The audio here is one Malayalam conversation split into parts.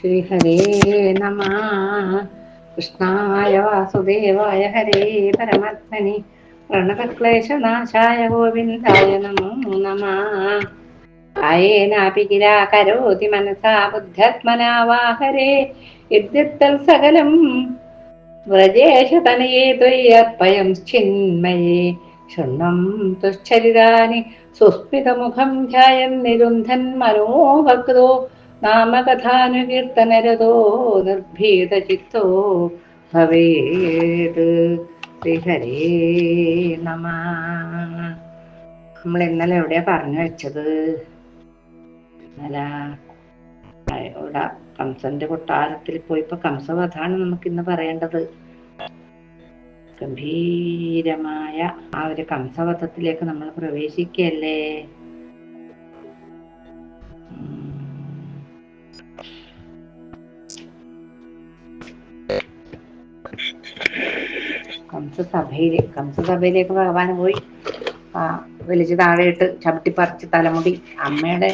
ശ്രീഹരേ നമ കൃഷ്ണായ വാസുദേവായ ഹരേ പരമാത്മനി പ്രണതക്ലേശനാശായ ഗോവിന്ദായ നമോ നമ കായേനാപി ഗിരാ കരോതി മനസാ ബുദ്ധ്യാത്മനാ വാ ഹരേ യദ്യത്തൽ സകലം വ്രജേശതനയേ ത്വയ്യർപ്പയം ചിന്മയേ ഷണ്ണം തുശ്ചരിതാനി സുസ്മിതമുഖം ധ്യായൻ നിരുന്ധൻ മനോഭക്തോ നാമകഥാനുകീർത്തനരതോ നിർഭീതചിത്തോ ഭവേത്. ശ്രീഹരേ നമ. നമ്മൾ ഇന്നലെ എവിടെയാ പറഞ്ഞു വെച്ചത്? ഇന്നലെ ഇവിടെ കംസന്റെ കൊട്ടാരത്തിൽ പോയിപ്പോ കംസവധാണ് നമുക്ക് ഇന്ന് പറയേണ്ടത്. ഗംഭീരമായ ആ ഒരു കംസവധത്തിലേക്ക് നമ്മൾ പ്രവേശിക്കല്ലേ കംസസഭയിൽ കംസസഭയിലേക്ക് ഭഗവാൻ പോയി. വലിച്ചു താഴെയിട്ട് ചവിട്ടിപ്പറിച്ച് തലമുടി. അമ്മയുടെ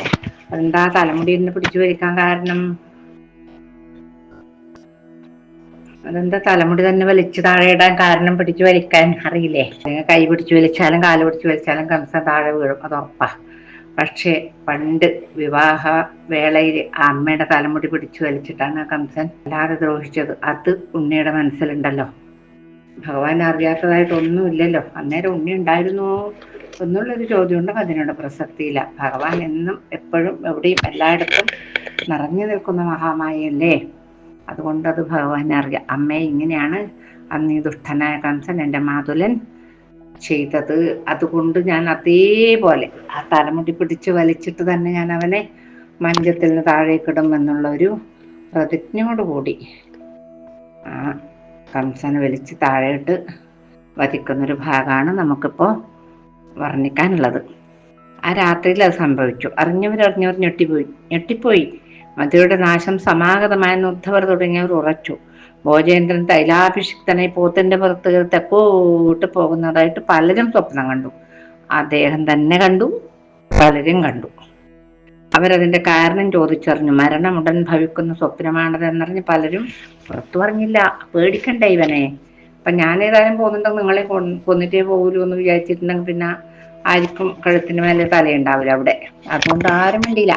എന്താ തലമുടി എന്നെ പിടിച്ചു വലിക്കാൻ കാരണം? അതെന്താ തലമുടി തന്നെ വലിച്ചു താഴെയിടാൻ കാരണം പിടിച്ചു വലിക്കാൻ അറിയില്ലേ? കൈ പിടിച്ചു വലിച്ചാലും കാൽ പിടിച്ചു വലിച്ചാലും കംസ താഴെ വീഴും. അത് ഉറപ്പാ. പക്ഷേ പണ്ട് വിവാഹ വേളയിൽ അമ്മയുടെ തലമുടി പിടിച്ചു വലിച്ചിട്ടാണ് കംസൻ അല്ലാതെ ദ്രോഹിച്ചത്. അത് ഉണ്ണിയുടെ മനസ്സിലുണ്ടല്ലോ. ഭഗവാൻ അറിയാത്തതായിട്ടൊന്നുമില്ലല്ലോ. അന്നേരം ഉണ്ണി ഉണ്ടായിരുന്നോ? എന്നുള്ളൊരു ചോദ്യം ഉണ്ടോ അതിനോട് പ്രസക്തിയില്ല. ഭഗവാൻ എന്നും എപ്പോഴും എവിടെയും എല്ലായിടത്തും നിറഞ്ഞു നിൽക്കുന്ന മഹാമായല്ലേ അതുകൊണ്ട് അത് ഭഗവാൻ അറിയാം. അമ്മയെ ഇങ്ങനെയാണ് അന്ന് ഈ ദുഷ്ടനായ കംസൻ എന്റെ മാതുലൻ ചെയ്തത്. അതുകൊണ്ട് ഞാൻ അതേപോലെ ആ തലമുടി പിടിച്ച് വലിച്ചിട്ട് തന്നെ ഞാൻ അവനെ മഞ്ചത്തിൽ നിന്ന് താഴേക്കിടും എന്നുള്ള ഒരു പ്രതിജ്ഞയോടുകൂടി ആ കംസനെ വലിച്ച് താഴെയിട്ട് വധിക്കുന്നൊരു ഭാഗമാണ് നമുക്കിപ്പോൾ വർണിക്കാനുള്ളത്. ആ രാത്രിയിൽ അത് സംഭവിച്ചു. അറിഞ്ഞവരറിഞ്ഞവർ ഞെട്ടിപ്പോയി. ഞെട്ടിപ്പോയി. മധുരയുടെ നാശം സമാഗതമായെന്ന് ഉദ്ധവർ തുടങ്ങിയവർ ഉറച്ചു. ഭോജേന്ദ്രൻ തൈലാഭിഷിക്തനെ പോത്തിന്റെ പുറത്ത് തെക്കോട്ട് പോകുന്നതായിട്ട് പലരും സ്വപ്നം കണ്ടു. അദ്ദേഹം തന്നെ കണ്ടു പലരും കണ്ടു. അവരതിന്റെ കാരണം ചോദിച്ചറിഞ്ഞു. മരണം ഉടൻ ഭവിക്കുന്ന സ്വപ്നമാണത് എന്നറിഞ്ഞ് പലരും പുറത്തു പറഞ്ഞില്ല. പേടിക്കണ്ടേ ഇവനെ. അപ്പൊ ഞാൻ ഏതായാലും പോകുന്നുണ്ടെങ്കിൽ നിങ്ങളെ കൊന്നിട്ടേ പോകൂ എന്ന് വിചാരിച്ചിട്ടുണ്ടെങ്കിൽ പിന്നെ ആർക്കും കഴുത്തിന് മേലെ തലയുണ്ടാവില്ല അവിടെ. അതുകൊണ്ട് ആരും വേണ്ടിയില്ല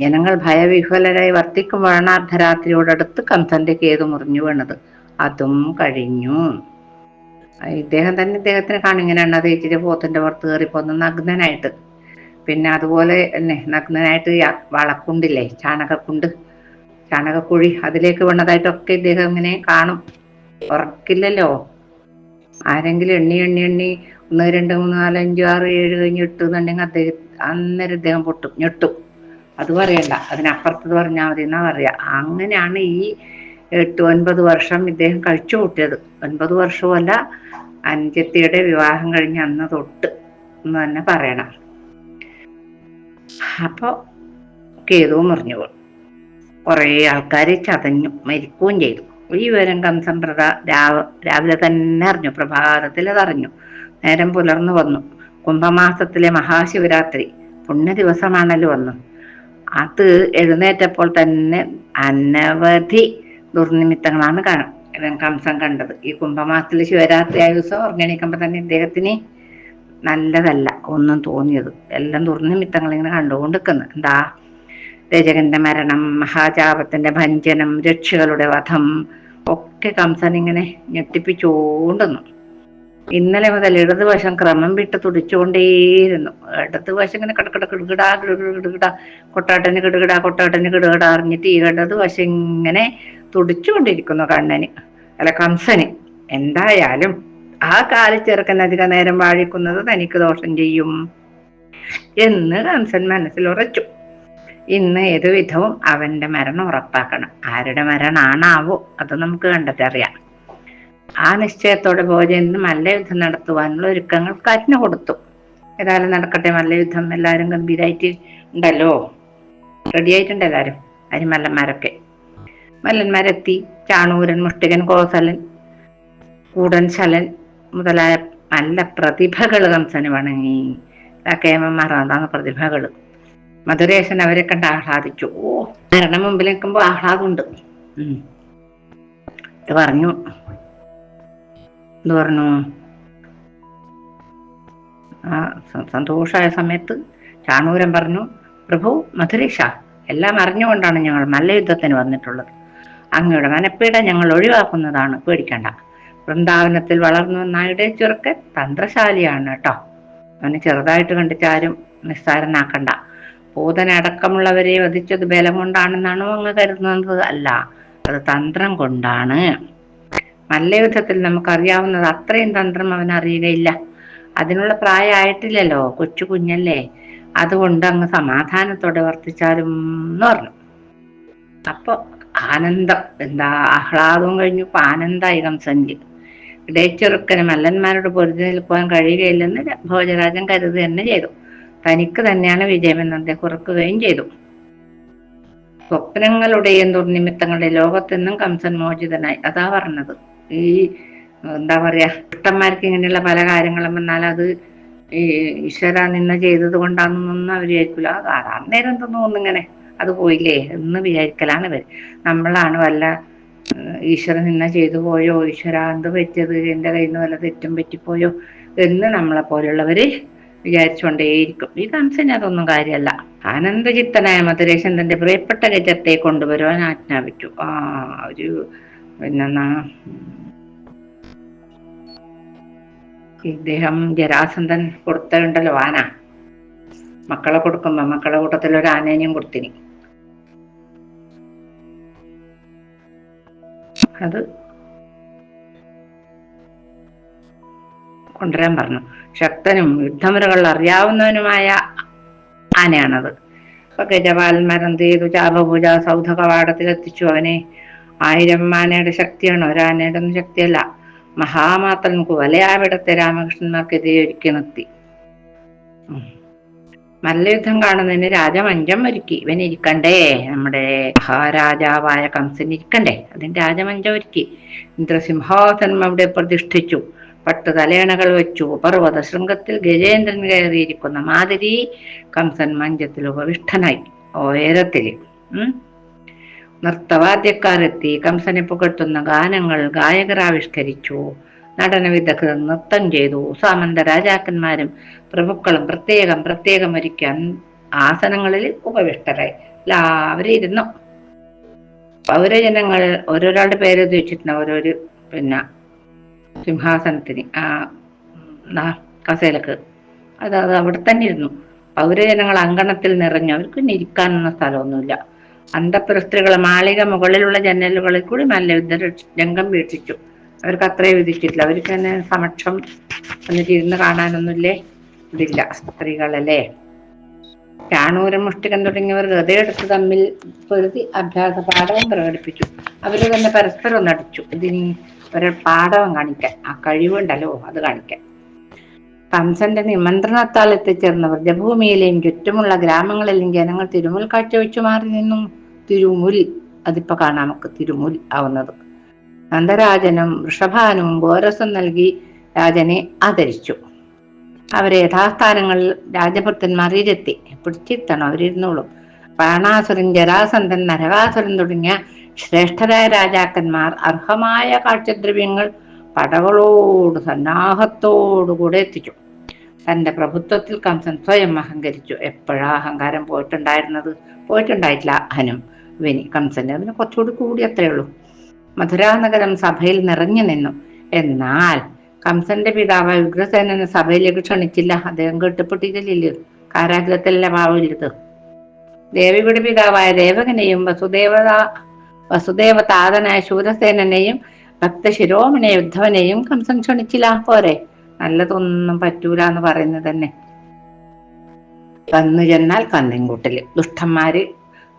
ജനങ്ങൾ ഭയവിഹ്വലരായി വർത്തിക്കുമ്പോഴാണ് അർദ്ധരാത്രിയോടടുത്ത് കംസന്റെ കേതു മുറിഞ്ഞു വീണത്. അതും കഴിഞ്ഞു. ഇദ്ദേഹം തന്നെ ഇദ്ദേഹത്തിന് കാണിങ്ങനെ എണ്ണ തേച്ചിട്ട് പോത്തിന്റെ പുറത്ത് കയറിപ്പോന്ന് നഗ്നനായിട്ട്. പിന്നെ അതുപോലെ തന്നെ നഗ്നനായിട്ട് വളക്കുണ്ടില്ലേ ചാണകക്കുണ്ട്. ചാണകക്കുഴി അതിലേക്ക് വീണതായിട്ടൊക്കെ ഇദ്ദേഹം ഇങ്ങനെ കാണും. ഉറക്കില്ലല്ലോ. ആരെങ്കിലും എണ്ണി എണ്ണി എണ്ണി ഒന്ന് രണ്ട് മൂന്ന് നാല് അഞ്ച് ആറ് ഏഴ് കഴിഞ്ഞ് എന്നുണ്ടെങ്കിൽ അദ്ദേഹം അന്നേരം ഇദ്ദേഹം പൊട്ടും ഞെട്ടും. അത് പറയണ്ട. അതിനപ്പുറത്തത് പറഞ്ഞാൽ മതി എന്നാ പറയാ. അങ്ങനെയാണ് ഈ എട്ട് ഒൻപത് വർഷം ഇദ്ദേഹം കഴിച്ചു കൂട്ടിയത്. ഒൻപത് വർഷമല്ല അഞ്ചത്തിയുടെ വിവാഹം കഴിഞ്ഞ് അന്ന് തൊട്ട് എന്ന് തന്നെ പറയണം. അപ്പൊ കേതുവും മറിഞ്ഞു കുറേ ആൾക്കാർ ചതഞ്ഞു മരിക്കുകയും ചെയ്തു. ഈ വിവരം കംസംപ്രദ രാവ് രാവിലെ തന്നെ അറിഞ്ഞു. പ്രഭാതത്തിൽ അതറിഞ്ഞു നേരം പുലർന്നു വന്നു. കുംഭമാസത്തിലെ മഹാശിവരാത്രി. പുണ്യ ദിവസമാണല്ലോ വന്നു അത് എഴുന്നേറ്റപ്പോൾ തന്നെ അനവധി ദുർനിമിത്തങ്ങളാണ് കംസം കണ്ടത്. ഈ കുംഭമാസത്തിലെ ശിവരാത്രി ആ ദിവസം ഉറങ്ങണിക്കുമ്പോ തന്നെ ഇദ്ദേഹത്തിന് നല്ലതല്ല ഒന്നും തോന്നിയത്. എല്ലാം ദുർനിമിത്തങ്ങൾ ഇങ്ങനെ കണ്ടുകൊണ്ടിരിക്കുന്നു. എന്താ? രജകന്റെ മരണം മഹാജാപത്തിന്റെ ഭഞ്ജനം രക്ഷികളുടെ വധം ഒക്കെ കംസൻ ഇങ്ങനെ ഞെട്ടിപ്പിച്ചോണ്ടുന്നു ഇന്നലെ മുതൽ ഇടതുവശം ക്രമം വിട്ട് തുടിച്ചുകൊണ്ടേയിരുന്നു. ഇടതുവശം ഇങ്ങനെ കിടക്കിട കിടുകിടാ കിടുകിടാ കൊട്ടാട്ടന് കിടുകിടാ കൊട്ടാട്ടന് കിടുകിട അറിഞ്ഞിട്ട് ഈ ഇടതുവശം ഇങ്ങനെ തുടിച്ചുകൊണ്ടിരിക്കുന്നു കണ്ണന് അല്ല കംസന്. എന്തായാലും ആ കാല ചെറുക്കൻ അധിക നേരം വാഴിക്കുന്നത് തനിക്ക് ദോഷം ചെയ്യും എന്ന് കംസൻ മനസ്സിൽ ഉറച്ചു. ഇന്ന് ഏതു വിധവും അവന്റെ മരണം ഉറപ്പാക്കണം. ആരുടെ മരണാണാവോ അത് നമുക്ക് കണ്ടിട്ടറിയാം ആ നിശ്ചയത്തോടെ ഭോജന് മല്ലയുദ്ധം നടത്തുവാനുള്ള ഒരുക്കങ്ങൾ കാറ്റിന് കൊടുത്തു. ഏതായാലും നടക്കട്ടെ മല്ലയുദ്ധം എല്ലാവരും ഗംഭീരായിട്ട് ഉണ്ടല്ലോ? റെഡിയായിട്ടുണ്ട് എല്ലാരും അരിമല്ലന്മാരൊക്കെ മല്ലന്മാരെത്തി. ചാണൂരൻ മുഷ്ടികൻ കോസലൻ കൂടൻ ശലൻ മുതലായ നല്ല പ്രതിഭകൾ കംസന് വണങ്ങി കേമന്മാർ അതാണ് പ്രതിഭകൾ മധുരേശൻ അവരെ കണ്ട് ആഹ്ലാദിച്ചു. ഓ മരണം മുമ്പിൽ നിൽക്കുമ്പോ ആഹ്ലാദമുണ്ട്. ഇത് പറഞ്ഞു. എന്ത് പറഞ്ഞു. സന്തോഷമായ സമയത്ത് ചാണൂരൻ പറഞ്ഞു പ്രഭു മധുരേഷ എല്ലാം അറിഞ്ഞുകൊണ്ടാണ് ഞങ്ങൾ മല്ലയുദ്ധത്തിന് വന്നിട്ടുള്ളത്. അങ്ങയുടെ മനപ്പീട ഞങ്ങൾ ഒഴിവാക്കുന്നതാണ്. പേടിക്കണ്ട. വൃന്ദാവനത്തിൽ വളർന്നു നായുടെ ചെറുക്കൻ തന്ത്രശാലിയാണ് കേട്ടോ. അവന് ചെറുതായിട്ട് കണ്ടിട്ടാരും നിസ്സാരനാക്കണ്ട. പൂതനടക്കമുള്ളവരെ വധിച്ചത് ബലം കൊണ്ടാണെന്നാണോ അങ്ങ് കരുതുന്നത്? അല്ല അത് തന്ത്രം കൊണ്ടാണ്. നല്ല വിധത്തിൽ നമുക്കറിയാവുന്നത് അത്രയും തന്ത്രം അവൻ അറിയുകയില്ല. അതിനുള്ള പ്രായമായിട്ടില്ലല്ലോ കൊച്ചു കുഞ്ഞല്ലേ. അതുകൊണ്ട് അങ്ങ് സമാധാനത്തോടെ വർത്തിച്ചാലും എന്ന് പറഞ്ഞു. അപ്പൊ ആനന്ദം എന്താ ആഹ്ലാദവും കഴിഞ്ഞു. ഇപ്പൊ ആനന്ദായി കംസഞ്ചി ഇടയച്ചെറുക്കന് മല്ലന്മാരോട് പൊരുതി നിൽക്കുവാൻ കഴിയുകയില്ലെന്ന് ഭോജരാജൻ കരുതി തന്നെ ചെയ്തു. തനിക്ക് തന്നെയാണ് വിജയമെന്ന് അദ്ദേഹം ഉറക്കുകയും ചെയ്തു. സ്വപ്നങ്ങളുടെയും ദുർനിമിത്തങ്ങളുടെ ലോകത്തെന്നും കംസൻ മോചിതനായി. അതാ പറഞ്ഞത്. ഈ എന്താ പറയാ ഇഷ്ടന്മാർക്ക് ഇങ്ങനെയുള്ള പല കാര്യങ്ങളും വന്നാൽ അത് ഈ ഈശ്വര നിന്ന ചെയ്തത് കൊണ്ടാണെന്നൊന്നും അവർ വിചാരിക്കില്ല അന്നേരം തോന്നുന്നു ഇങ്ങനെ? അത് പോയില്ലേ? എന്ന് വിചാരിക്കലാണ് ഇവർ നമ്മളാണ് വല്ല ഈശ്വരൻ ഇന്ന ചെയ്തു പോയോ? ഈശ്വര എന്ത് പറ്റിയത്? എന്റെ കയ്യിൽ നിന്ന് വല്ല തെറ്റും പറ്റിപ്പോയോ? എന്ന് നമ്മളെ പോലുള്ളവര് വിചാരിച്ചുകൊണ്ടേയിരിക്കും. ഈ കംസന് അതൊന്നും കാര്യമല്ല. ആനന്ദചിത്തനായ മധുരേശൻ തന്റെ പ്രിയപ്പെട്ട ഗജത്തെ കൊണ്ടുവരുവാൻ ആജ്ഞാപിച്ചു. ആ ഒരു പിന്നെന്നാ? ഇദ്ദേഹം ജരാസന്ധൻ കൊടുത്തുണ്ടല്ലോ ആന. മക്കളെ കൊടുക്കുമ്പോ മക്കളെ കൂട്ടത്തിൽ ഒരു ആനേനെയും കൊടുത്തിനി. അത് കൊണ്ടുവരാൻ പറഞ്ഞു. ശക്തനും യുദ്ധമുറകൾ അറിയാവുന്നവനുമായ ആനയാണത്. അപ്പൊ ഗജപാലന്മാർ എന്ത് ചെയ്തു ചാപപൂജ സൗധ കവാടത്തിൽ എത്തിച്ചു അവനെ ആയിരം ആനയുടെ ശക്തിയാണ്. ഒരാനയുടെ ഒന്നും ശക്തിയല്ല. മഹാമാത്രൻ കുവലയാവിടത്തെ രാമകൃഷ്ണന്മാർക്കെതിരെ ഒരുക്കി നിർത്തി. മല്ലയുദ്ധം കാണുന്നതിന് രാജമഞ്ചം ഒരുക്കി. ഇവൻ ഇരിക്കണ്ടേ? നമ്മുടെ മഹാരാജാവായ കംസൻ ഇരിക്കണ്ടേ? അതിന് രാജമഞ്ചം ഒരുക്കി. ഇന്ദ്രസിംഹാസനം അവിടെ പ്രതിഷ്ഠിച്ചു. പട്ട് തലേണകൾ വെച്ചു. പർവത ശൃംഗത്തിൽ ഗജേന്ദ്രൻ കയറിയിരിക്കുന്ന മാതിരി കംസൻ മഞ്ചത്തിൽ ഉപവിഷ്ടനായി ഉയരത്തിൽ നൃത്തവാദ്യക്കാരെത്തി കംസനെ പുകഴ്ത്തുന്ന ഗാനങ്ങൾ ഗായകർ ആവിഷ്കരിച്ചു. നടന വിദഗ്ധർ നൃത്തം ചെയ്തു. സാമന്ത രാജാക്കന്മാരും പ്രഭുക്കളും പ്രത്യേകം പ്രത്യേകം ഒരുക്കാൻ ആസനങ്ങളിൽ ഉപവിഷ്ടരായി. എല്ലാവരും ഇരുന്നു. പൗരജനങ്ങൾ ഓരോരാളുടെ പേര് ഉദ്ദേശിച്ചിരുന്ന ഓരോരു പിന്നെ സിംഹാസനത്തിന് ആ കസേലക്ക്. അത് അത് അവിടെ തന്നെ ഇരുന്നു. പൗരജനങ്ങൾ അങ്കണത്തിൽ നിറഞ്ഞു. അവർക്ക് ഇരിക്കാനൊന്നും സ്ഥലമൊന്നുമില്ല. അന്തപുരസ്ത്രീകൾ മാളിക മുകളിലുള്ള ജനലുകളിൽ കൂടി നല്ല രംഗം വീക്ഷിച്ചു. അവർക്ക് അത്രയും വിധിച്ചിട്ടില്ല അവർക്ക് തന്നെ സമക്ഷം എന്നിട്ട് ഇരുന്ന് കാണാനൊന്നുമില്ലേ? ഇതില്ല സ്ത്രീകളല്ലേ? ചാണൂരം മുഷ്ടികൻ തുടങ്ങിയവർ ഹൃദയെടുത്ത് തമ്മിൽ പൊരുതി അഭ്യാസ പാഠവും പ്രകടിപ്പിച്ചു. അവർ തന്നെ പരസ്പരം നടിച്ചു ഇതിന് ഒരു പാഠവും കാണിക്കാൻ ആ കഴിവുണ്ടല്ലോ അത് കാണിക്കാൻ. കംസന്റെ നിമന്ത്രണത്താൽ എത്തിച്ചേർന്ന വ്രജഭൂമിയിലെയും ചുറ്റുമുള്ള ഗ്രാമങ്ങളിലെയും ജനങ്ങൾ തിരുമുൽ കാഴ്ചവെച്ചു മാറി നിന്നും. തിരുമുൽ അതിപ്പോ കാണാം നമുക്ക് തിരുമുൽ ആവുന്നത്. നന്ദരാജനും വൃഷഭാനും ഗോരസം നൽകി രാജനെ ആദരിച്ചു. അവരെ യഥാസ്ഥാനങ്ങളിൽ രാജഭക്തന്മാർ ഇരുത്തി. പിടിച്ചിരുത്തണം അവരിരുന്നോളും. ബാണാസുരൻ ജരാസന്ധൻ നരകാസുരൻ തുടങ്ങിയ ശ്രേഷ്ഠരായ രാജാക്കന്മാർ അർഹമായ കാഴ്ചദ്രവ്യങ്ങൾ പടകളോട് സന്നാഹത്തോടുകൂടെ എത്തിച്ചു. തന്റെ പ്രഭുത്വത്തിൽ കംസൻ സ്വയം അഹങ്കരിച്ചു. എപ്പോഴാ അഹങ്കാരം പോയിട്ടുണ്ടായിരുന്നത്? പോയിട്ടുണ്ടായിട്ടില്ല. അഹനും വിനി കംസന്റെ അതിന് കുറച്ചുകൂടി കൂടി അത്രേ ഉള്ളൂ. മധുരാനഗരം സഭയിൽ നിറഞ്ഞു നിന്നു. എന്നാൽ കംസന്റെ പിതാവ് ഉഗ്രസേനനെ സഭയിലേക്ക് ക്ഷണിച്ചില്ല. അദ്ദേഹം കെട്ടിപ്പൊട്ടിക്കലില്ല കാരാഗ്രഹത്തിലല്ല പാവില്ലത് ദേവിയുടെ പിതാവായ ദേവകനെയും വസുദേവത വസുദേവ താതനായ ശൂരസേനനെയും ഭക്തശിരോമണി യുദ്ധവനെയും കംസൻ ക്ഷണിച്ചില്ല. പോരെ നല്ലതൊന്നും പറ്റൂല എന്ന് പറയുന്നത് തന്നെ. കന്നു ചെന്നാൽ കന്നിൻകൂട്ടിൽ ദുഷ്ടന്മാര്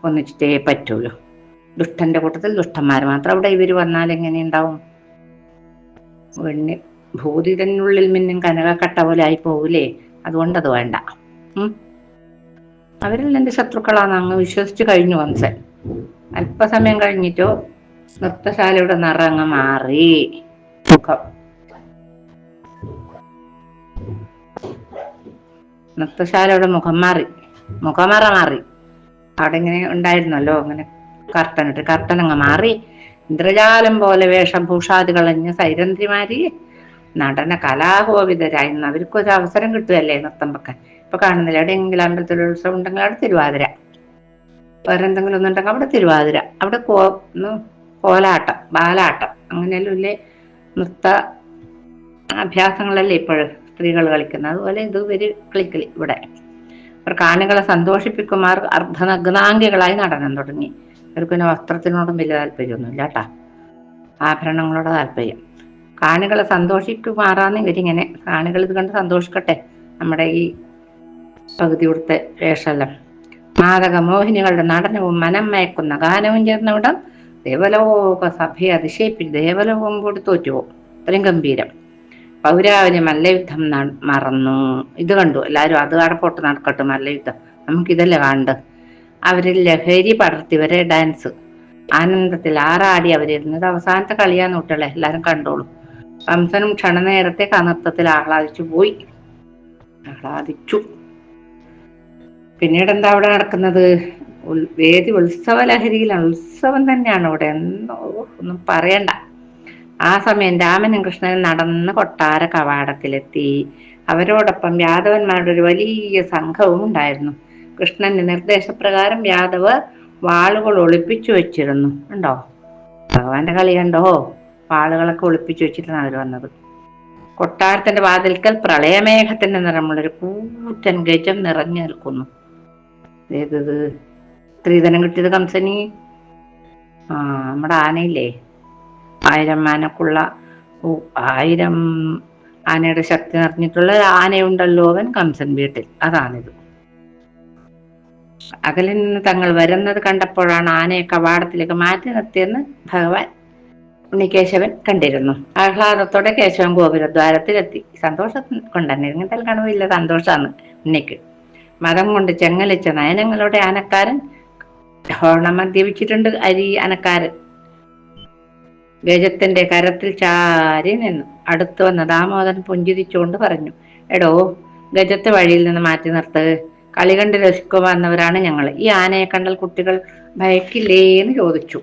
ഒന്നിച്ചിട്ടേ പറ്റുള്ളൂ. ദുഷ്ടന്റെ കൂട്ടത്തിൽ ദുഷ്ടന്മാർ മാത്രം അവിടെ ഇവർ വന്നാൽ എങ്ങനെ ഉണ്ടാവും വെണ്ണി ഭൂതിതനുള്ളിൽ മിന്നും കനകക്കട്ട പോലെ ആയി പോകൂലേ അതുകൊണ്ട് അത് വേണ്ട. അവരിൽ എന്റെ ശത്രുക്കളാണ് അങ്ങ് വിശ്വസിച്ചു കഴിഞ്ഞു വംശൻ. അല്പസമയം കഴിഞ്ഞിട്ടോ നൃത്തശാലയുടെ നിറങ്ങ് മാറി. മുഖം നൃത്തശാലയുടെ മുഖം മാറി. മുഖമറ മാറി. അവിടെ ഇങ്ങനെ ഉണ്ടായിരുന്നല്ലോ അങ്ങനെ കർട്ടൻ അങ്ങ് മാറി ഇന്ദ്രജാലം പോലെ വേഷഭൂഷാദി കളഞ്ഞ സൈരന്ധ്രിമാരി നടന കലാകോവിതരായി അവർക്കൊരു അവസരം കിട്ടുകയല്ലേ നൃത്തം വെക്കാൻ ഇപ്പൊ കാണുന്നില്ല എവിടെയെങ്കിലും അമ്പലത്തിൽ ഉത്സവം ഉണ്ടെങ്കിൽ അവിടെ തിരുവാതിര. വേറെ എന്തെങ്കിലും ഒന്നുണ്ടെങ്കിൽ അവിടെ തിരുവാതിര. അവിടെ കോ കോലാട്ടം ബാലാട്ടം. അങ്ങനെയല്ലോ ഇല്ലേ നൃത്ത അഭ്യാസങ്ങളല്ലേ ഇപ്പോഴും സ്ത്രീകൾ കളിക്കുന്നത്. അതുപോലെ ഇത് ഒരു കളിക്കളി ഇവിടെ. അവർ കാണികളെ സന്തോഷിപ്പിക്കുമാർ അർദ്ധനഗ്നാംഗികളായി നടനം തുടങ്ങി. ഇവർക്ക് പിന്നെ വസ്ത്രത്തിനോടും വലിയ താല്പര്യമൊന്നുമില്ല കേട്ടാ. ആഭരണങ്ങളോട് താല്പര്യം. കാണികളെ സന്തോഷിക്കുമാറാന്ന് ഇവരിങ്ങനെ കാണികൾ ഇത് കണ്ട് സന്തോഷിക്കട്ടെ നമ്മുടെ ഈ പകുതി കൊടുത്ത വേഷമെല്ലാം. മാതക മോഹിനികളുടെ നടനവും മനം മയക്കുന്ന ഗാനവും ചേർന്നവിടം ദേവലോക സഭയെ അതിശയിപ്പിച്ച് ദേവലോകം കൂടി തോറ്റുപോകും അത്രയും ഗംഭീരം. പൗരാവിന് മല്ലയുദ്ധം മറന്നു. ഇത് കണ്ടു. എല്ലാവരും അത് കടപ്പോട്ട് നടക്കട്ടെ മല്ലയുദ്ധം. നമുക്കിതല്ലേ കണ്ട് അവരിൽ ലഹരി പടർത്തിവരെ ഡാൻസ് ആനന്ദത്തിൽ ആറാടി അവരിരുന്നത്. അവസാനത്തെ കളിയാന്ന് കുട്ടികളെ. എല്ലാരും കണ്ടോളൂ. കംസനും ക്ഷണനേരത്തെ കനൃത്തത്തിൽ ആഹ്ലാദിച്ചു പോയി. ആഹ്ലാദിച്ചു. പിന്നീട് എന്താ അവിടെ നടക്കുന്നത്? വേദി ഉത്സവ ലഹരിയിലാണ്. ഉത്സവം തന്നെയാണ് അവിടെ. എന്തോ ഒന്നും പറയണ്ട. ആ സമയം രാമനും കൃഷ്ണനും നടന്ന് കൊട്ടാര കവാടത്തിലെത്തി. അവരോടൊപ്പം യാദവന്മാരുടെ ഒരു വലിയ സംഘവും ഉണ്ടായിരുന്നു. കൃഷ്ണന്റെ നിർദ്ദേശപ്രകാരം യാദവ് വാളുകൾ ഒളിപ്പിച്ചു വെച്ചിരുന്നു. ഉണ്ടോ ഭഗവാന്റെ കളി കണ്ടോ? വാളുകളൊക്കെ ഒളിപ്പിച്ചു വെച്ചിട്ടാണ് അവർ വന്നത്. കൊട്ടാരത്തിന്റെ വാതിൽക്കൽ പ്രളയമേഘത്തിന്റെ നിറമുള്ളൊരു കൂറ്റൻ ഗജം നിറഞ്ഞു നിൽക്കുന്നു. ഏതത്? സ്ത്രീധനം കിട്ടിയത് കംസനി? ആ നമ്മുടെ ആനയില്ലേ? ആയിരം ആനക്കുള്ള ആയിരം ആനയുടെ ശക്തി നിറഞ്ഞിട്ടുള്ള ആനയുണ്ടല്ലോ അവൻ കംസൻ വീട്ടിൽ. അതാണിത്. അകലിൽ നിന്ന് തങ്ങൾ വരുന്നത് കണ്ടപ്പോഴാണ് ആനയെ കവാടത്തിലേക്ക് മാറ്റി നിർത്തിയെന്ന് ഭഗവാൻ ഉണ്ണികേശവൻ കണ്ടിരുന്നു. ആഹ്ലാദത്തോടെ കേശവൻ ഗോപുരദ്വാരത്തിലെത്തി. സന്തോഷം കൊണ്ടുതന്നെ ഇങ്ങനത്തെ കാണുമില്ല സന്തോഷമാണ് ഉണ്ണിക്ക്. മതം കൊണ്ട് ചെങ്ങലിച്ച നയനങ്ങളുടെ ആനക്കാരൻ ഹോണം മദ്യപിച്ചിട്ടുണ്ട് അരി അനക്കാരൻ ഗജത്തിന്റെ കരത്തിൽ ചാരി നിന്നു. അടുത്തു വന്ന ദാമോദരൻ പുഞ്ചിരിച്ചുകൊണ്ട് പറഞ്ഞു എടോ ഗജത്തെ വഴിയിൽ നിന്ന് മാറ്റി നിർത്ത്. കളി കണ്ട് രസിക്കുവാന്നവരാണ് ഞങ്ങൾ ഈ ആനയെ കണ്ടാൽ കുട്ടികൾ ഭയക്കില്ലേ എന്ന് ചോദിച്ചു.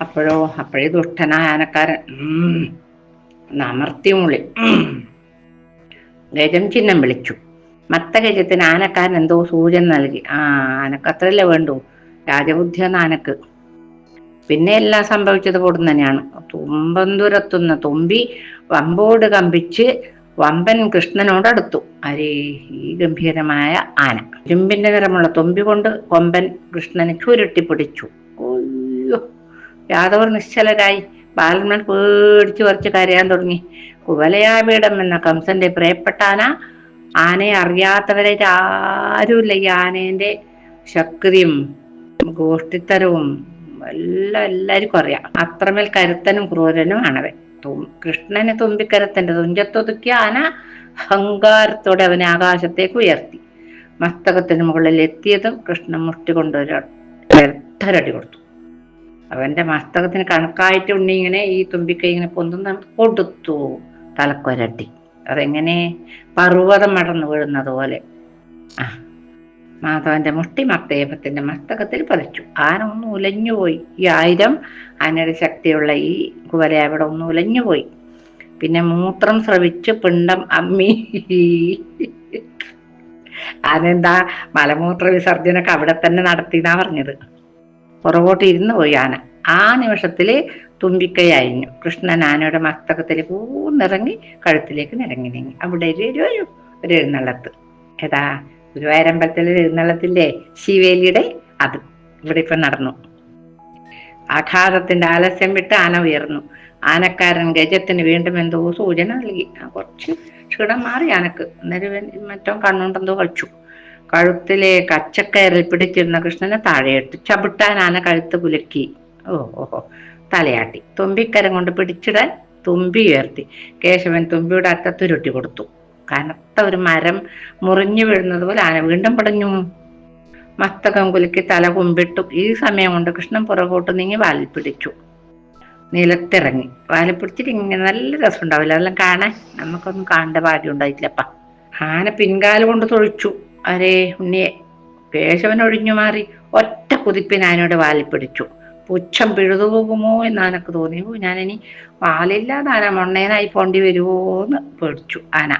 അപ്പോഴോ അപ്പോഴേ ദുഷ്ടനായ ആനക്കാരൻ നമർത്തി മുളി ഗജം ചിഹ്നം വിളിച്ചു. മത്ത ഗജത്തിന് ആനക്കാരൻ എന്തോ സൂചന നൽകി. ആ ആനക്കത്രല്ലേ വേണ്ടു? രാജബുദ്ധി എന്ന ആനക്ക്. പിന്നെ എല്ലാം സംഭവിച്ചത് പൊടും തന്നെയാണ് തുമ്പന്തുരത്തുന്ന തുമ്പി വമ്പോട് കമ്പിച്ച് വമ്പൻ കൃഷ്ണനോട് അടുത്തു അരേ ഈ ഗംഭീരമായ ആന. ഇരുമ്പിന്റെ നിറമുള്ള തൊമ്പി കൊണ്ട് കൊമ്പൻ കൃഷ്ണനെ ചുരുട്ടി പിടിച്ചു. അയ്യോ യാദവർ നിശ്ചലരായി. ബാലന്മാർ പേടിച്ചു വരച്ച് കരയാൻ തുടങ്ങി. കുവലയാപീഠം എന്ന കംസന്റെ പ്രിയപ്പെട്ട ആന ആനയെ അറിയാത്തവരെ ആരുമില്ല ഈ ആനേന്റെ ശക്തിയും ഗോഷ്ടിത്തരവും. എല്ലാം എല്ലാവർക്കും അറിയാം. അത്രമേൽ കരുത്തനും ക്രൂരനും ആണവൻ കൃഷ്ണന് തുമ്പിക്കരത്തിന്റെ തുഞ്ചത്തൊതുക്കിയ ആന അഹങ്കാരത്തോടെ അവനെ ആകാശത്തേക്ക് ഉയർത്തി. മസ്തകത്തിന് മുകളിൽ എത്തിയതും കൃഷ്ണൻ കൊണ്ടൊരു എട്ടരടി കൊടുത്തു. അവന്റെ മസ്തകത്തിന് കണക്കായിട്ട് ഉണ്ണി ഇങ്ങനെ ഈ തുമ്പിക്കൈ ഇങ്ങനെ പൊന്തുന്ന കൊടുത്തു. തലക്കൊരട്ടി അതെങ്ങനെ? പർവതം മടർന്നു വീഴുന്നത് പോലെ. ആ. മാധവന്റെ മുഷ്ടി മത്തയപ്പത്തിന്റെ മസ്തകത്തിൽ പതിച്ചു. ആന ഒന്ന് ഉലഞ്ഞുപോയി ഈ ആയിരം ആനയുടെ ശക്തിയുള്ള ഈ കുവല അവിടെ ഒന്ന് ഉലഞ്ഞുപോയി പിന്നെ മൂത്രം ശ്രവിച്ച് പിണ്ടം അമ്മി. ആനെന്താ മലമൂത്ര വിസർജനൊക്കെ അവിടെ തന്നെ നടത്തിന്നാ പറഞ്ഞത്. പുറകോട്ട് ഇരുന്ന് പോയി ആന. ആ നിമിഷത്തിൽ തുമ്പിക്കയഴിഞ്ഞു കൃഷ്ണൻ ആനയുടെ മസ്തകത്തിൽ പൂന്നിറങ്ങി കഴുത്തിലേക്ക് നിരങ്ങി നീങ്ങി. അവിടെ ഒരു ഒരു എഴുന്നള്ളത്ത്. ഏതാ? ഗുരുവായൂരമ്പലത്തിലെ എഴുന്നള്ളത്തിന്റെ ശിവേലിയുടെ അത് ഇവിടെ ഇപ്പൊ നടന്നു. ആഘാതത്തിന്റെ ആലസ്യം വിട്ട് ആന ഉയർന്നു. ആനക്കാരൻ ഗജത്തിന് വീണ്ടും എന്തോ സൂചന നൽകി. കുറച്ച് ക്ഷീണം മാറി ആനക്ക്. അന്നേരം മറ്റോ കണ്ണുണ്ടെന്തോ കളിച്ചു. കഴുത്തിലെ കച്ചക്കയറിൽ പിടിച്ചിരുന്ന കൃഷ്ണനെ താഴെയിട്ടു ചവിട്ടാൻ ആന കഴുത്ത് കുലുക്കി. ഓ ഓഹോ തലയാട്ടി. തുമ്പിക്കരം കൊണ്ട് പിടിച്ചിടാൻ തുമ്പി ഉയർത്തി. കേശവൻ തുമ്പിയുടെ അറ്റത്തുരുട്ടി കൊടുത്തു. കനത്ത ഒരു മരം മുറിഞ്ഞു വീഴുന്നത് പോലെ ആന വീണ്ടും പടഞ്ഞു മസ്തകം കുലുക്കി തല കുമ്പിട്ടു. ഈ സമയം കൊണ്ട് കൃഷ്ണൻ പുറകോട്ട് നീങ്ങി വാലിൽ പിടിച്ചു. നിലത്തിറങ്ങി. വാലിൽ പിടിച്ചിട്ട് ഇങ്ങനെ നല്ല രസം ഉണ്ടാവില്ല അതെല്ലാം കാണാൻ നമുക്കൊന്നും കാണേണ്ട ഭാഗ്യം ഉണ്ടായിട്ടില്ലപ്പ. ആന പിൻകാല കൊണ്ട് തൊഴിച്ചു അരേ ഉണ്ണിയെ. കേശവൻ ഒഴിഞ്ഞു മാറി ഒറ്റ കുതിപ്പിന് ആനയുടെ വാലിൽ പിടിച്ചു. പുച്ഛം പിഴുതു പോകുമോ എന്ന് ആനക്ക് തോന്നി. ഞാനിനി വാലില്ലാതെ ആന മൊണ്ണേനായി പോണ്ടി വരുമോ എന്ന് പേടിച്ചു ആന.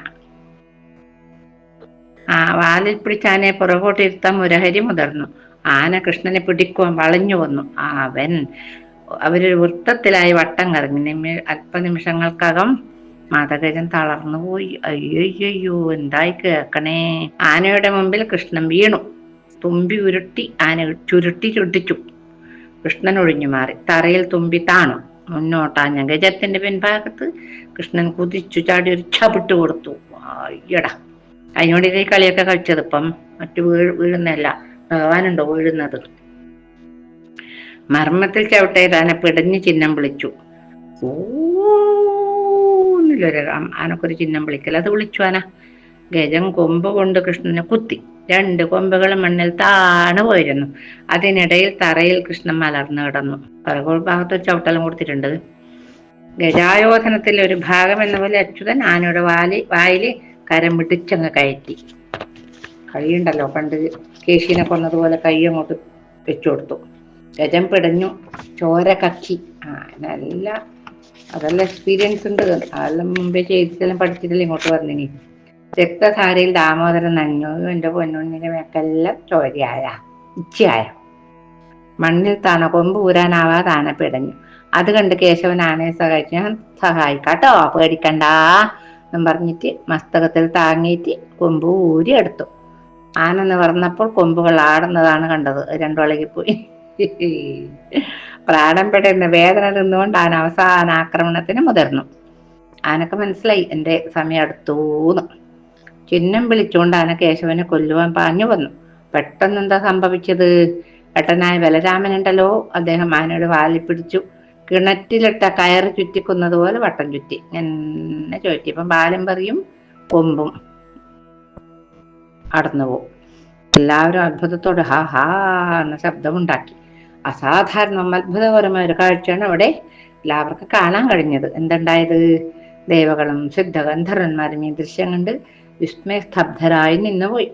ആ വാലിൽ പിടിച്ച ആനയെ പുറകോട്ടിരുത്താൻ മുരഹരി മുതിർന്നു. ആന കൃഷ്ണനെ പിടിക്കുവാൻ വളഞ്ഞു വന്നു. അവൻ അവരൊരു വൃത്തത്തിലായി വട്ടം കറങ്ങി. നിമി അല്പനിമിഷങ്ങൾക്കകം മാതകജൻ തളർന്നുപോയി അയ്യോ എന്തായി കേക്കണേ ആനയുടെ മുമ്പിൽ കൃഷ്ണൻ വീണു. തുമ്പി ഉരുട്ടി ആന ചുരുട്ടി ചുട്ടിച്ചു കൃഷ്ണൻ ഒഴിഞ്ഞു മാറി. തറയിൽ തുമ്പി താണു. മുന്നോട്ടാഞ്ഞ ഗജത്തിന്റെ പിൻഭാഗത്ത് കൃഷ്ണൻ കുതിച്ചു ചാടി ഒരു ചവിട്ട് കൊടുത്തു. അയ്യടാ. അതിനോട് ഇതേ കളിയൊക്കെ കളിച്ചത് ഇപ്പം മറ്റു വീഴ് വീഴുന്നല്ല ഭഗവാനുണ്ടോ വീഴുന്നത്? മർമ്മത്തിൽ ചവിട്ടേതാനെ പിടഞ്ഞ് ചിഹ്നം വിളിച്ചു. ഓന്നില്ലൊരു ആനക്കൊരു ചിഹ്നം വിളിക്കൽ അത് വിളിച്ചു ആന. ഗജം കൊമ്പ് കൊണ്ട് കൃഷ്ണനെ കുത്തി. രണ്ട് കൊമ്പുകൾ മണ്ണിൽ താണു പോയിരുന്നു. അതിനിടയിൽ തറയിൽ കൃഷ്ണൻ മലർന്നു കിടന്നു. പറകോൾ ഭാഗത്ത് ചവിട്ടലും കൊടുത്തിട്ടുണ്ട്. ഗജായോധനത്തിൽ ഒരു ഭാഗം എന്ന പോലെ അച്യുതൻ ആനയുടെ വാലി വായിൽ കരം പിടിച്ചങ്ങ് കയറ്റി. കൈയുണ്ടല്ലോ പണ്ട് കേശീനെ കൊന്നതുപോലെ കൈ അങ്ങോട്ട് വെച്ചു കൊടുത്തു. ഗജം പിടഞ്ഞു ചോര കക്കി. ആ നല്ല അതെല്ലാം എക്സ്പീരിയൻസ് ഉണ്ട്. അതെല്ലാം മുമ്പേ ചെയ്തിട്ടെല്ലാം പഠിച്ചിട്ടില്ല ഇങ്ങോട്ട് വന്നിനി. രക്തധാരയിൽ ദാമോദരൻ നനഞ്ഞു. എന്റെ പൊന്നുണ്ണിന്റെ മേക്കെല്ലാം ചോരയായ ഇച്ചയായ മണ്ണിൽ താണ കൊമ്പ് ഊരാനാവാതെ ആന പിടഞ്ഞു. അത് കണ്ട് കേശവൻ ആനയെ സഹായിച്ചു. ഞാൻ സഹായിക്കാട്ടോ പേടിക്കണ്ടാ. എന്നും പറഞ്ഞിട്ട് മസ്തകത്തിൽ താങ്ങിയിട്ട് കൊമ്പ് ഊരി എടുത്തു. ആന പറഞ്ഞപ്പോൾ കൊമ്പുകൾ ആടുന്നതാണ് കണ്ടത്. രണ്ടോളകി പോയി. പ്രാണം പെടുന്ന വേദന നിന്നുകൊണ്ട് ആന അവസാന ആക്രമണത്തിന് മുതിർന്നു. ആനക്ക് മനസ്സിലായി എന്റെ സമയം അടുത്തൂന്ന്. ചിഹ്നം വിളിച്ചുകൊണ്ട് ആന കേശവനെ കൊല്ലുവാൻ പറഞ്ഞു വന്നു. പെട്ടെന്ന് എന്താ സംഭവിച്ചത്? പെട്ടെന്നായ ബലരാമനുണ്ടല്ലോ. അദ്ദേഹം ആനയുടെ വാലിൽ പിടിച്ചു. കിണറ്റിലിട്ട കയറ് ചുറ്റിക്കുന്നത് പോലെ വട്ടം ചുറ്റി. എന്നെ ചോറ്റി. ഇപ്പം ബാലം പറയും കൊമ്പും അടന്നു പോകും എല്ലാവരും അത്ഭുതത്തോട് ഹാ ഹാ എന്ന ശബ്ദമുണ്ടാക്കി. അസാധാരണ അത്ഭുതകരമായ ഒരു കാഴ്ചയാണ് അവിടെ എല്ലാവർക്കും കാണാൻ കഴിഞ്ഞത്. എന്തുണ്ടായത്? ദേവകളും സിദ്ധഗന്ധർവന്മാരും ഈ ദൃശ്യം കണ്ട് വിസ്മയസ്തബ്ധരായി നിന്നുപോയി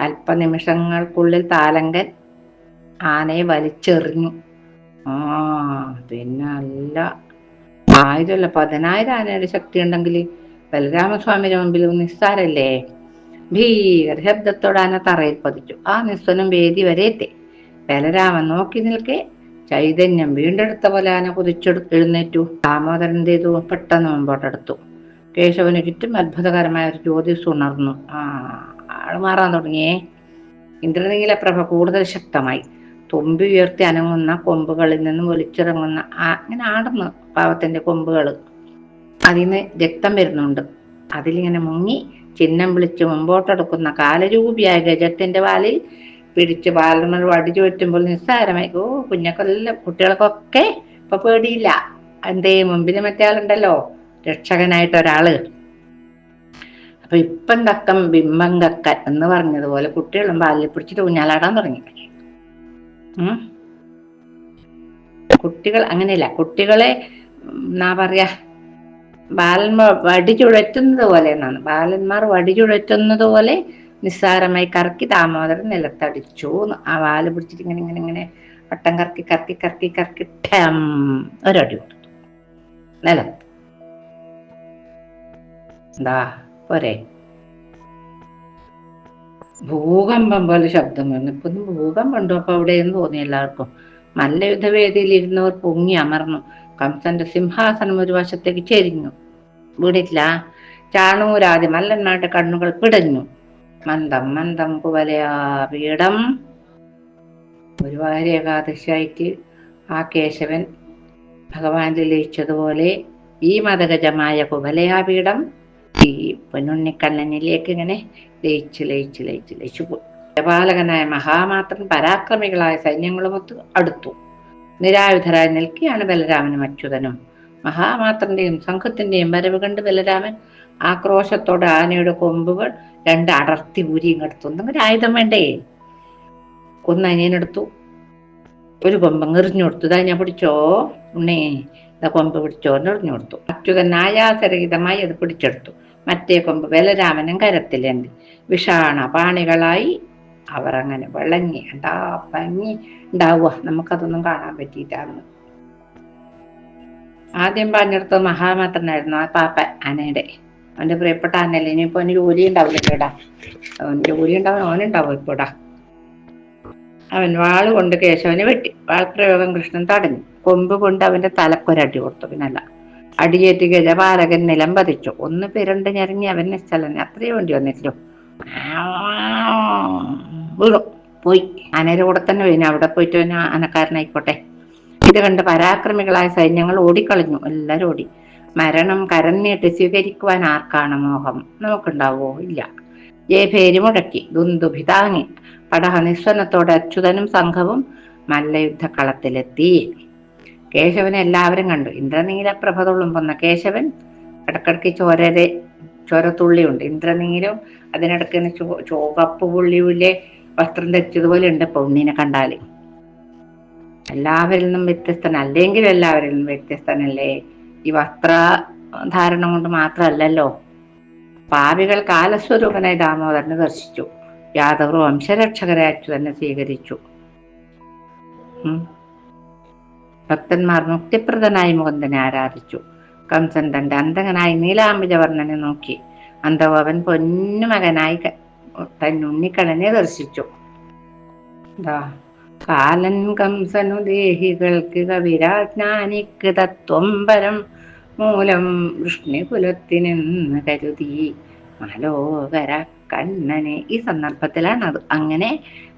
അല്പനിമിഷങ്ങൾക്കുള്ളിൽ താലങ്കൻ ആനയെ വലിച്ചെറിഞ്ഞു. ആ പിന്നെ അല്ല ആയിരമല്ല പതിനായിരം ആനയുടെ ശക്തി ഉണ്ടെങ്കിൽ ബലരാമസ്വാമിയുടെ മുമ്പിൽ നിസ്സാരല്ലേ? ഭീകര ശബ്ദത്തോടെ ആന തറയിൽ പതിച്ചു. ആ നിസ്വനം വേദി വരെ എത്തി ബലരാമൻ നോക്കി നിൽക്കെ ചൈതന്യം വീണ്ടെടുത്ത പോലെ ആന കുതിച്ചെടുത്ത് എഴുന്നേറ്റു. ദാമോദരൻ ചെയ്തു? പെട്ടെന്ന് മുമ്പോട്ടെടുത്തു. കേശവന് ചുറ്റും അത്ഭുതകരമായ ഒരു ജ്യോതിസ് ഉണർന്നു. ആ ആൾ മാറാൻ തുടങ്ങിയേ. ഇന്ദ്രനീല പ്രഭ കൂടുതൽ ശക്തമായി. തുമ്പി ഉയർത്തി അനങ്ങുന്ന കൊമ്പുകളിൽ നിന്നും ഒലിച്ചിറങ്ങുന്ന അങ്ങനെ ആടുന്നു പാവത്തിന്റെ കൊമ്പുകൾ അതിൽ നിന്ന് രക്തം വരുന്നുണ്ട്. അതിലിങ്ങനെ മുങ്ങി ചിഹ്നം വിളിച്ച് മുമ്പോട്ടെടുക്കുന്ന കാലരൂപിയായ ഗജത്തിന്റെ വാലിൽ പിടിച്ച് ബാലന്മാർ വടിച്ചു പറ്റുമ്പോൾ നിസ്സാരമായി ഓ കുഞ്ഞക്കെല്ലാം കുട്ടികൾക്കൊക്കെ ഇപ്പൊ പേടിയില്ല. എന്തേ മുമ്പിൽ മറ്റേ ആളുണ്ടല്ലോ രക്ഷകനായിട്ട് ഒരാൾ. അപ്പൊ ഇപ്പം തക്കം ബിംബം കക്കൻ എന്ന് പറഞ്ഞതുപോലെ കുട്ടികളും ബാലിൽ പിടിച്ചിട്ട് ഊഞ്ഞാലാടാൻ തുടങ്ങി. കുട്ടികൾ അങ്ങനെയല്ല. കുട്ടികളെ എന്നാ പറയാ ബാലന്മാർ വടിചുഴറ്റുന്നത് പോലെ എന്നാണ്. ബാലന്മാർ വടിചുഴറ്റുന്നത് പോലെ നിസ്സാരമായി കറക്കി ദാമോദരൻ നിലത്തടിച്ചു ആ വാൽ പിടിച്ചിട്ട് ഇങ്ങനെ ഇങ്ങനെ ഇങ്ങനെ വട്ടം കറക്കി കറക്കി കറക്കി കറക്കി ടം ഒരടി കൊടുത്തു. നിലത്ത്. എന്താ? പോരെ. ഭൂകമ്പം പോലെ ശബ്ദം വന്നു. ഇപ്പൊ ഭൂകമ്പം ഉണ്ടോ അപ്പൊ അവിടെയെന്ന് തോന്നി എല്ലാവർക്കും. മല്ലയുദ്ധവേദിയിൽ ഇരുന്നവർ പൊങ്ങി അമർന്നു. കംസന്റെ സിംഹാസനം ഒരു വശത്തേക്ക് ചെരിഞ്ഞു. വീടില്ല. ചാണൂരാതി മല്ലന്മാരുടെ കണ്ണുകൾ പിടഞ്ഞു. മന്ദം മന്ദം കുവലയാ പീഠം. ഗുരുവായൂർ ഏകാദശിയായിട്ട് ആ കേശവൻ ഭഗവാൻ ലയിച്ചതുപോലെ ഈ മതഗജമായ കുവലയാപീഠം ഈ പൊന്നുണ്ണിക്കണ്ണനിലേക്ക് ഇങ്ങനെ ലയിച്ച് ലയിച്ച് ലയിച്ച് ലയിച്ചു പോയി. ജപാലകനായ മഹാമാത്രൻ പരാക്രമികളായ സൈന്യങ്ങളുമൊത്ത് അടുത്തു. നിരായുധരായി നിൽക്കുകയാണ് ബലരാമനും അച്യുതനും. മഹാമാത്രന്റെയും സംഘത്തിന്റെയും വരവ് കണ്ട് ബലരാമൻ ആക്രോശത്തോടെ ആനയുടെ കൊമ്പുകൾ രണ്ട് അടർത്തി ഊരി ഇങ്ങെടുത്തു. എന്തെങ്കിലും ആയുധം വേണ്ടേ? ഒന്ന് അനിയനെടുത്തു. ഒരു കൊമ്പ് എറിഞ്ഞു കൊടുത്തു. ഇതാ ഞാൻ പിടിച്ചോ? ഉണ്ണേ ഇതാ കൊമ്പ് പിടിച്ചോ? എറിഞ്ഞു കൊടുത്തു. അച്യുതൻ ആയാസരഹിതമായി അത് പിടിച്ചെടുത്തു. മറ്റേ കൊമ്പ് ബലരാമനും കരത്തിലുണ്ട് വിഷാണ പാണികളായി അവർ അങ്ങനെ വിളങ്ങി ഉണ്ടാ ഭംഗി ഉണ്ടാവുക? നമുക്കതൊന്നും കാണാൻ പറ്റിയിട്ടാണ്. ആദ്യം പറഞ്ഞെടുത്ത മഹാമാത്രനായിരുന്നു ആ പാപ്പ ആനയുടെ അവന്റെ പ്രിയപ്പെട്ട ആനല്ലേ ഇനിയിപ്പോ അവന് ജോലി ഉണ്ടാവില്ല അവൻ ജോലി ഉണ്ടാവും അവനുണ്ടാവും ഇപ്പോടാ അവൻ വാൾ കൊണ്ട് കേശവനെ വെട്ടി. വാൾപ്രയോഗം കൃഷ്ണൻ തടഞ്ഞു. കൊമ്പ് കൊണ്ട് അവന്റെ തലക്കൊരടി കൊടുത്തു. പിന്നല്ല അടിയേറ്റ് ഗജപാലകൻ നിലം പതിച്ചു. ഒന്ന് പിരണ്ട് ഞെരങ്ങി അവൻ നിശ്ചലനെ. അത്രയും വേണ്ടി വന്നിട്ടു വീണു. പോയി. ആനയുടെ കൂടെ തന്നെ വീണു. അവിടെ പോയിട്ട് പിന്നെ ആനക്കാരനായിക്കോട്ടെ ഇത് കണ്ട് പരാക്രമികളായ സൈന്യങ്ങൾ ഓടിക്കളഞ്ഞു. എല്ലാരും ഓടി. മരണം കരന്നീട്ട് സ്വീകരിക്കുവാൻ ആർക്കാണ് മോഹം? നമുക്കുണ്ടാവോ? ഇല്ല. ജയഭേരി മുടക്കി. ദുന്തു ഭിതാങ്ങി. പടഹ നിസ്വനത്തോടെ അച്യുതനും സംഘവും മല്ലയുദ്ധക്കളത്തിലെത്തി. കേശവനെ എല്ലാവരും കണ്ടു. ഇന്ദ്രനീല പ്രഭ തുള്ളുമ്പുന്ന കേശവൻ ഇടക്കിടക്ക് ചോരരെ ചോരത്തുള്ളിയുണ്ട്. ഇന്ദ്രനീലും അതിനിടയ്ക്ക് ചുവപ്പ് പുള്ളിയിലെ വസ്ത്രം ധരിച്ചതുപോലെ ഉണ്ട് പൊണ്ണിനെ കണ്ടാൽ. എല്ലാവരിൽ നിന്നും വ്യത്യസ്തൻ അല്ലെങ്കിൽ എല്ലാവരിൽ നിന്നും വ്യത്യസ്തനല്ലേ? ഈ വസ്ത്ര ധാരണം കൊണ്ട് മാത്രമല്ലല്ലോ. പാപികൾ കാലസ്വരൂപനായി ദാമോദരനെ ദർശിച്ചു. യാദവർ വംശരക്ഷകരായി തന്നെ സ്വീകരിച്ചു. ഭക്തന്മാർ മുക്തിപ്രദനായി മുകുന്ദനെ ആരാധിച്ചു. കംസൻ തന്റെ അന്തകനായി നീലാംബിജവർണനെ നോക്കി. അന്തവൻ പൊന്നുമകനായി തന്നുണ്ണിക്കണ്ണനെ ദർശിച്ചു. കാലൻ കംസനു ദേഹികൾക്ക് കവിരാജ്ഞാനിക്ക് തത്വംബരം മൂലം വൃഷ്ണികുലത്തിനെന്ന് കരുതി. മലോകര കണ്ണനെ ഈ സന്ദർഭത്തിലാണ് അത് അങ്ങനെ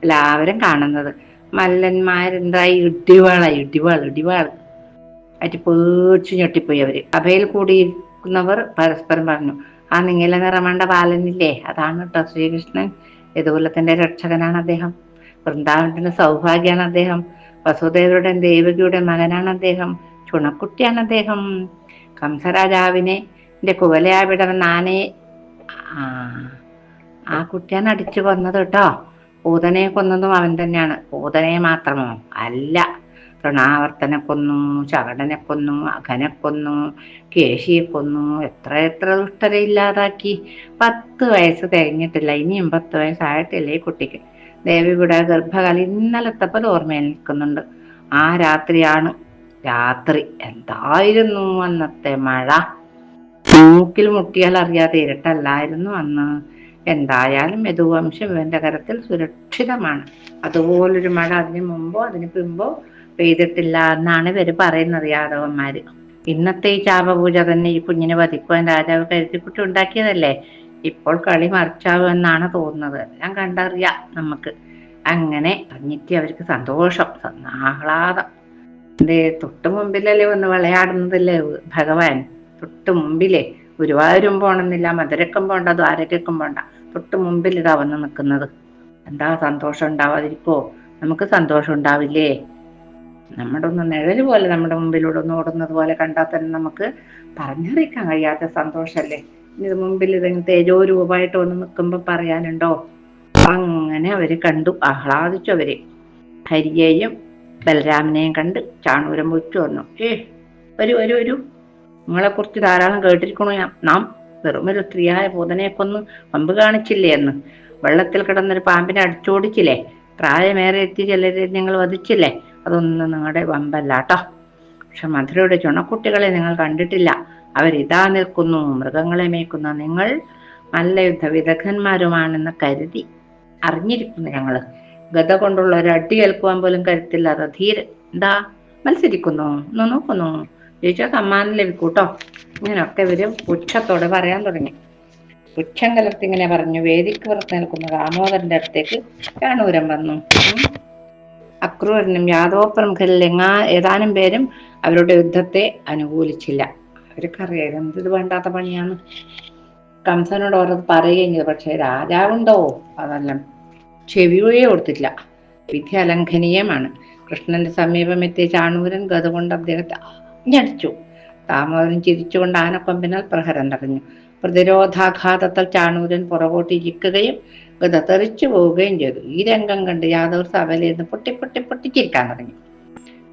എല്ലാവരും കാണുന്നത്. മല്ലന്മാരെന്തായി ഇടിവാള ഇടിവാൾ ഇടിവാൾ ആയിട്ട് പേടിച്ചു ഞെട്ടിപ്പോയി അവർ. അഭയിൽ കൂടിയിരിക്കുന്നവർ പരസ്പരം പറഞ്ഞു ആ നിങ്ങളെ നിറമണ്ട ബാലനില്ലേ? അതാണ് കേട്ടോ ശ്രീകൃഷ്ണൻ. യദുകുലത്തിന്റെ രക്ഷകനാണ് അദ്ദേഹം. വൃന്ദാവനത്തിന്റെ സൗഭാഗ്യമാണ് അദ്ദേഹം. വസുദേവരുടെ ദേവകിയുടെ മകനാണ് അദ്ദേഹം. ചുണക്കുട്ടിയാണ് അദ്ദേഹം. കംസരാജാവിനെ എന്റെ കുവലയാവിടവൻ ആനയെ ആ ആ കുട്ടിയാണ് അടിച്ചു കൊന്നത് കേട്ടോ പൂതനെ കൊന്നതും അവൻ തന്നെയാണ്. പൂതനെ മാത്രമോ? അല്ല. തൃണാവർത്തനെ കൊന്നു ചകടനെ കൊന്നു അഘനെ കൊന്നു കേശിയെ കൊന്നു എത്ര എത്ര ദുഷ്ടരെ ഇല്ലാതാക്കി. പത്ത് വയസ്സ് തികഞ്ഞിട്ടില്ല ഇനിയും പത്ത് വയസ്സായിട്ടില്ല ഈ കുട്ടിക്ക്. ദേവിയുടെ ഗർഭകാലം ഇന്നലത്തെപ്പോൾ ഓർമ്മയിൽ നിൽക്കുന്നുണ്ട്. ആ രാത്രിയാണ് രാത്രി എന്തായിരുന്നു അന്നത്തെ മഴ? മൂക്കിൽ മുട്ടിയാൽ അറിയാതെ ഇരട്ടല്ലായിരുന്നു അന്ന്. എന്തായാലും യദുവംശം ഇവന്റെ കരത്തിൽ സുരക്ഷിതമാണ്. അതുപോലൊരു മഴ അതിനു മുമ്പോ അതിനു പിമ്പോ പെയ്തിട്ടില്ല എന്നാണ് ഇവർ പറയുന്നത് യാദവന്മാര്. ഇന്നത്തെ ഈ ചാപപൂജ തന്നെ ഈ കുഞ്ഞിനെ വധിക്കുവാൻ രാജാവ് കരുതിക്കുട്ടി ഉണ്ടാക്കിയതല്ലേ? ഇപ്പോൾ കളി മറിച്ചാവും എന്നാണ് തോന്നുന്നത്. ഞാൻ കണ്ടറിയാം നമുക്ക്. അങ്ങനെ അറിഞ്ഞിട്ട് അവർക്ക് സന്തോഷം ആഹ്ലാദം ദേ തൊട്ട് മുമ്പിലല്ലേ വന്ന് വിളയാടുന്നതല്ലേ ഭഗവാൻ? തൊട്ട് മുമ്പിലേ. ഗുരുവായൂരും പോണമെന്നില്ല മധുരക്കം പോണ്ട ദ്വാരക്കും പോണ്ട. തൊട്ട് മുമ്പിലിതാ വന്ന് നിൽക്കുന്നത്. എന്താ സന്തോഷം ഉണ്ടാവാതിരിക്കോ നമുക്ക് സന്തോഷം ഉണ്ടാവില്ലേ? നമ്മുടെ ഒന്ന് നിഴൽ പോലെ നമ്മുടെ മുമ്പിലൂടെ ഒന്ന് ഓടുന്നത് പോലെ കണ്ടാൽ തന്നെ നമുക്ക് പറഞ്ഞറിയിക്കാൻ കഴിയാത്ത സന്തോഷമല്ലേ? ഇത് മുമ്പിൽ ഇതെങ്കിലും തേജോരൂപമായിട്ട് ഒന്ന് നിൽക്കുമ്പോൾ പറയാനുണ്ടോ? അങ്ങനെ അവർ കണ്ടു ആഹ്ലാദിച്ചു അവർ. ഹരിയെയും ബലരാമനെയും കണ്ട് ചാണൂരം വിളിച്ചു വന്നു. ഏ വരൂ വരൂ വരൂ. നിങ്ങളെ കുറിച്ച് ധാരാളം കേട്ടിരിക്കണു നാം വെറുമൊരു സ്ത്രീയായ പൂതനെ പമ്പ് കാണിച്ചില്ലേ എന്ന്. വെള്ളത്തിൽ കിടന്നൊരു പാമ്പിനെ അടിച്ചോടിച്ചില്ലേ? പ്രായമേറെ എത്തി ചിലരെ നിങ്ങൾ വധിച്ചില്ലേ? അതൊന്നും നിങ്ങളുടെ വമ്പല്ല കേട്ടോ. പക്ഷെ മധുരയുടെ ചുണക്കുട്ടികളെ നിങ്ങൾ കണ്ടിട്ടില്ല. അവരിതാ നിൽക്കുന്നു മൃഗങ്ങളെ മേയ്ക്കുന്ന. നിങ്ങൾ നല്ല യുദ്ധ വിദഗ്ധന്മാരുമാണെന്ന് കരുതി അറിഞ്ഞിരിക്കുന്നു ഞങ്ങൾ ഗത കൊണ്ടുള്ള ഒരു അടി കേൾക്കുവാൻ പോലും കരുത്തില്ലാതെ ധീര എന്താ? മത്സരിക്കുന്നു ഒന്ന് നോക്കുന്നു. ചോദിച്ചാൽ സമ്മാനം ലഭിക്കൂട്ടോ ഇങ്ങനെയൊക്കെ ഇവർ പുച്ഛത്തോടെ പറയാൻ തുടങ്ങി. പുച്ഛം കലർത്തി ഇങ്ങനെ പറഞ്ഞു വേദിക്ക് പുറത്ത് നിൽക്കുന്ന ദാമോദരന്റെ അടുത്തേക്ക് കാണൂരം വന്നു. അക്രൂരനും യാദവ പ്രമുഖരിൽ എങ്ങാ ഏതാനും പേരും അവരുടെ യുദ്ധത്തെ അനുകൂലിച്ചില്ല. അവർക്കറിയാം എന്ത് വേണ്ടാത്ത പണിയാണ്. കംസനോട് ഓരോ പറയുകയും ചെയ്തു. പക്ഷെ രാജാവുണ്ടോ? അതെല്ലാം. ചെവിയെ കൊടുത്തില്ല വിധി അലംഘനീയമാണ്. കൃഷ്ണന്റെ സമീപം എത്തിയ ചാണൂരൻ ഗത കൊണ്ട് അദ്ദേഹത്തെ ഞടിച്ചു താമോദരൻ ചിരിച്ചുകൊണ്ട് ആനക്കൊമ്പിനാൽ പ്രഹരം തടഞ്ഞു. പ്രതിരോധാഘാതത്തിൽ ചാണൂരൻ പുറകോട്ട് ഇരിക്കുകയും ഗത തെറിച്ചു പോവുകയും ചെയ്തു. ഈ രംഗം കണ്ട് യാദവർ സഭയിലിരുന്ന് പൊട്ടി പൊട്ടി പൊട്ടിച്ചിരിക്കാൻ തുടങ്ങി.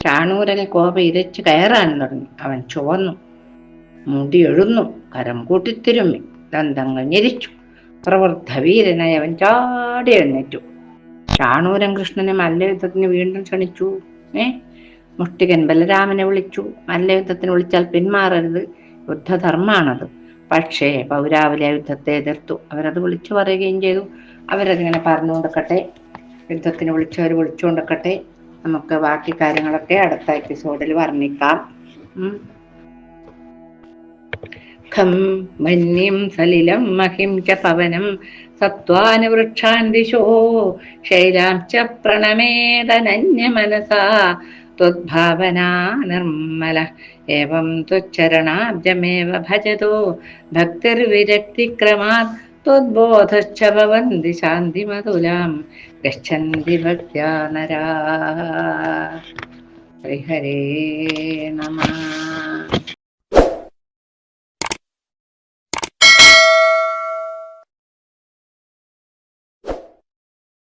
ചാണൂരനെ കോപ ഇരച്ചു കയറാൻ തുടങ്ങി. അവൻ ചുവന്നു. മുടി എഴുന്നു. കരം കൂട്ടിത്തിരുമ്മി ദന്തങ്ങൾ ഞെരിച്ചു. പ്രവൃദ്ധ വീരനായി അവൻ ചാടി എഴുന്നേറ്റു. ചാണൂരൻ കൃഷ്ണനെ മല്ലയുദ്ധത്തിന് വീണ്ടും ക്ഷണിച്ചു. ഏ? മുഷ്ടികൻ ബലരാമനെ വിളിച്ചു. മല്ലയുദ്ധത്തിന് വിളിച്ചാൽ പിന്മാറരുത്. യുദ്ധധർമാണത്. പക്ഷേ പൗരാവലി യുദ്ധത്തെ എതിർത്തു അവരത് വിളിച്ചു പറയുകയും ചെയ്തു അവരതിങ്ങനെ പറഞ്ഞുകൊണ്ടിരിക്കട്ടെ യുദ്ധത്തിന് വിളിച്ചവർ വിളിച്ചുകൊണ്ടിരിക്കട്ടെ നമുക്ക് ബാക്കി കാര്യങ്ങളൊക്കെ അടുത്ത എപ്പിസോഡിൽ വർണ്ണിക്കാം ഖം മന്യം സലിലം മഹിം ച പവനം സത്വാനുവൃക്ഷാൻ ദിശോ ശൈലാം ച പ്രണമേതനന്യമനസാ त्वद्भावना निर्मल एवं त्वच्चरणाब्जमेव भजतो। भक्तिर्विरक्तिक्रमात् त्वद्बोधश्च भवन्ति शान्तिमतुलां गच्छन्ति भक्त्या नरा। हरिहरे नमः।